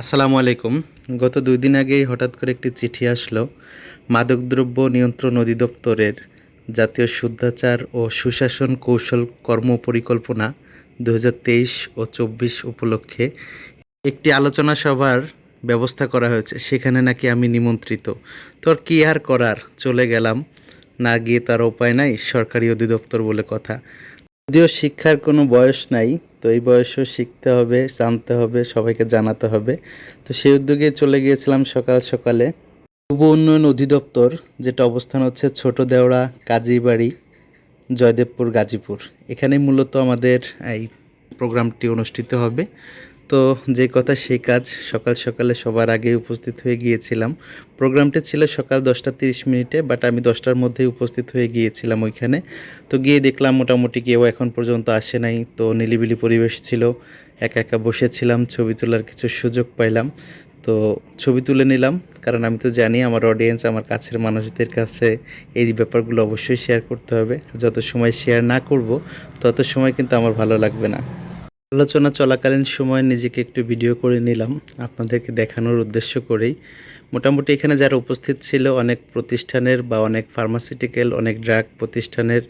আসসালামু আলাইকুম। গত দুই দিন আগেই হঠাৎ করে একটি চিঠি আসলো, মাদকদ্রব্য নিয়ন্ত্রণ অধিদপ্তরের জাতীয় শুদ্ধাচার ও সুশাসন কৌশল কর্ম পরিকল্পনা দু হাজার তেইশ ও চব্বিশ উপলক্ষে একটি আলোচনা সভার ব্যবস্থা করা হয়েছে। সেখানে নাকি আমি নিমন্ত্রিত। তোর কি আর করার? চলে গেলাম। না গিয়ে তার উপায় নাই, সরকারি অধিদপ্তর বলে কথা। যদিও শিক্ষার কোনো বয়স নাই তো এই বয়সেও শিখতে হবে, জানতে হবে, সবাইকে জানাতে হবে। তো সেই উদ্যোগে চলে গিয়েছিলাম সকাল সকালে। যুব উন্নয়ন অধিদপ্তর, যেটা অবস্থান হচ্ছে ছোট দেওড়া, কাজীবাড়ি, জয়দেবপুর, গাজীপুর। এখানে মূলত আমাদের এই প্রোগ্রামটি অনুষ্ঠিত হবে। তো যে কথা সেই কাজ সকাল সকালে সবার আগে উপস্থিত হয়ে গিয়েছিলাম। প্রোগ্রামটি ছিল সকাল দশটা তিরিশ মিনিটে বাট আমি দশটার মধ্যেই উপস্থিত হয়ে গিয়েছিলাম ওইখানে। তো গিয়ে দেখলাম মোটামুটি কেউ এখন পর্যন্ত আসে নাই, তো নিলিবিলি পরিবেশ ছিল। একা একা বসেছিলাম, ছবি তোলার কিছু সুযোগ পাইলাম। তো ছবি তুলে নিলাম, কারণ আমি তো জানি আমার অডিয়েন্স আমার কাছের মানুষদের কাছে এই ব্যাপারগুলো অবশ্যই শেয়ার করতে হবে। যত সময় শেয়ার না করব, তত সময় কিন্তু আমার ভালো লাগবে না। আলোচনা চলাকালীন সময় নিজেকে একটু ভিডিও করে নিলাম, আপনাদেরকে দেখানোর উদ্দেশ্য করেই। মোটামুটি এখানে যারা উপস্থিত ছিল, অনেক প্রতিষ্ঠানের বা অনেক ফার্মাসিউটিক্যাল অনেক ড্রাগ প্রতিষ্ঠানের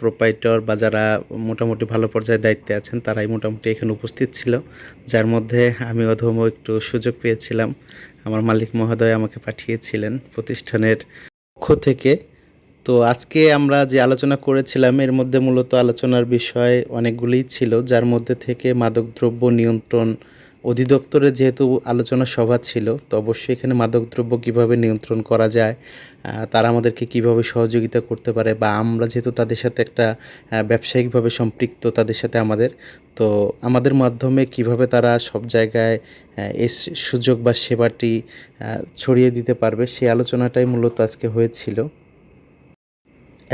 প্রোপাইটর বা যারা মোটামুটি ভালো পর্যায়ে দায়িত্বে আছেন, তারাই মোটামুটি এখানে উপস্থিত ছিল। যার মধ্যে আমি অধম একটু সুযোগ পেয়েছিলাম। আমার মালিক মহোদয় আমাকে পাঠিয়েছিলেন প্রতিষ্ঠানের পক্ষ থেকে। তো আজকে আমরা যে আলোচনা করেছিলাম, এর মধ্যে মূলত আলোচনার বিষয় অনেকগুলিই ছিল, যার মধ্যে থেকে মাদকদ্রব্য নিয়ন্ত্রণ অধিদপ্তরে যেহেতু আলোচনা সভা ছিল, তো অবশ্যই এখানে মাদকদ্রব্য কীভাবে নিয়ন্ত্রণ করা যায় তারা আমাদেরকে কীভাবে সহযোগিতা করতে পারে বা আমরা যেহেতু তাদের সাথে একটা ব্যবসায়িকভাবে সম্পৃক্ত তাদের সাথে আমাদের, তো আমাদের মাধ্যমে কীভাবে তারা সব জায়গায় এই সুযোগ বা সেবাটি ছড়িয়ে দিতে পারবে, সেই আলোচনাটাই মূলত আজকে হয়েছিল।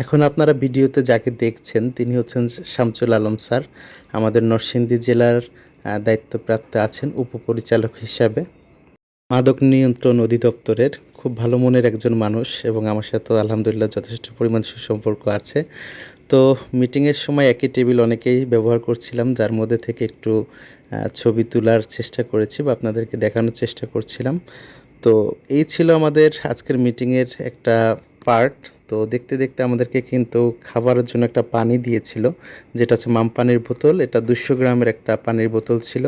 এখন আপনারা ভিডিওতে যাকে দেখছেন, তিনি হচ্ছেন শামসুল আলম স্যার। আমাদের নরসিংদী জেলার দায়িত্বপ্রাপ্ত আছেন উপপরিচালক হিসাবে। মাদক নিয়ন্ত্রণ অধিদপ্তরের খুব ভালো মনের একজন মানুষ এবং আমার সাথে আলহামদুলিল্লাহ যথেষ্ট পরিমাণ সুসম্পর্ক আছে। তো মিটিংয়ের সময় একই টেবিল অনেকেই ব্যবহার করছিলাম, যার মধ্যে থেকে একটু ছবি তোলার চেষ্টা করেছি বা আপনাদেরকে দেখানোর চেষ্টা করছিলাম। তো এই ছিল আমাদের আজকের মিটিংয়ের একটা পার্ট তো দেখতে দেখতে আমাদেরকে কিন্তু খাবারের জন্য একটা পানি দিয়েছিল, যেটা হচ্ছে মাম পানির বোতল। এটা দুশো গ্রামের একটা পানির বোতল ছিল।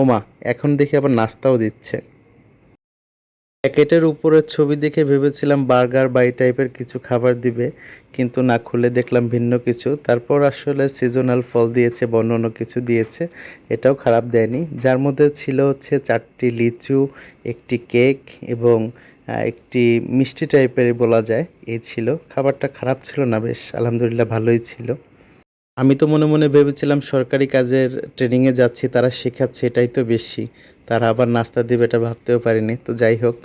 ওমা, এখন দেখি আবার নাস্তাও দিচ্ছে। প্যাকেটের উপরের ছবি দেখে ভেবেছিলাম বার্গার বা এই টাইপের কিছু খাবার দিবে, কিন্তু না, খুলে দেখলাম ভিন্ন কিছু। তারপর আসলে সিজনাল ফল দিয়েছে, বা অন্য অন্য কিছু দিয়েছে, এটাও খারাপ দেয়নি। যার মধ্যে ছিল হচ্ছে চারটি লিচু, একটি কেক এবং একটি মিষ্টি টাইপের বলা যায় এই ছিল। খাবারটা খারাপ ছিল না বেশ, আলহামদুলিল্লাহ ভালোই ছিল। আমি তো মনে মনে ভেবেছিলাম সরকারি কাজের ট্রেনিংয়ে যাচ্ছি, তারা শেখাচ্ছে এটাই তো বেশি। তারা আবার নাস্তা দেবে এটা ভাবতেও পারিনি। তো যাই হোক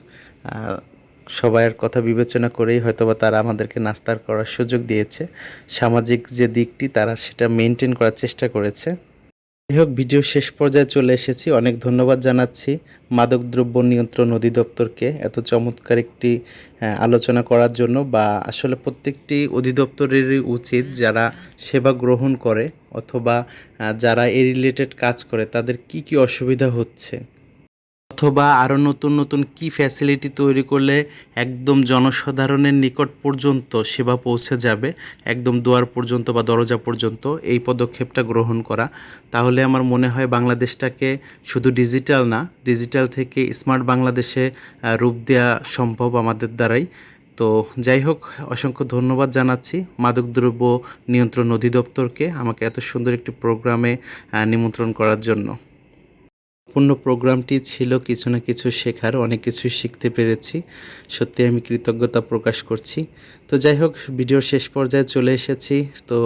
সবার কথা বিবেচনা করেই হয়তোবা তারা আমাদেরকে নাস্তার করার সুযোগ দিয়েছে। সামাজিক যে দিকটি, তারা সেটা মেনটেন করার চেষ্টা করেছে। যাই হোক, ভিডিও শেষ পর্যায়ে চলে এসেছি। অনেক ধন্যবাদ জানাচ্ছি মাদকদ্রব্য নিয়ন্ত্রণ অধিদপ্তরকে এত চমৎকার একটি আলোচনা করার জন্য বা আসলে প্রত্যেকটি অধিদপ্তরেরই উচিত যারা সেবা গ্রহণ করে অথবা যারা এ রিলেটেড কাজ করে তাদের কি কি অসুবিধা হচ্ছে। অথবা আরও নতুন নতুন কি ফ্যাসিলিটি তৈরি করলে একদম জনসাধারণের নিকট পর্যন্ত সেবা পৌঁছে যাবে, একদম দুয়ার পর্যন্ত বা দরজা পর্যন্ত এই পদক্ষেপটা গ্রহণ করা। তাহলে আমার মনে হয় বাংলাদেশটাকে শুধু ডিজিটাল না ডিজিটাল থেকে স্মার্ট বাংলাদেশে রূপ দেওয়া সম্ভব আমাদের দ্বারাই। তো যাই হোক, অসংখ্য ধন্যবাদ জানাচ্ছি মাদকদ্রব্য নিয়ন্ত্রণ অধিদপ্তরকে আমাকে এত সুন্দর একটি প্রোগ্রামে নিমন্ত্রণ করার জন্য। পূর্ণ প্রোগ্রামটি ছিল কিছু না কিছু শেখার, অনেক কিছু শিখতে পেরেছি। সত্যি আমি কৃতজ্ঞতা প্রকাশ করছি। তো যাই হোক, ভিডিওর শেষ পর্যায়ে চলে এসেছি। তো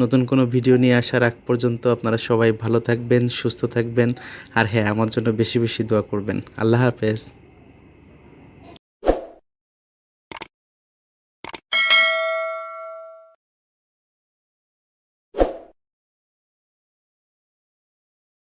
নতুন কোনো ভিডিও নিয়ে আসার আগ পর্যন্ত আপনারা সবাই ভালো থাকবেন, সুস্থ থাকবেন। আর হ্যাঁ আমার জন্য বেশি বেশি দোয়া করবেন। আল্লাহ হাফেজ।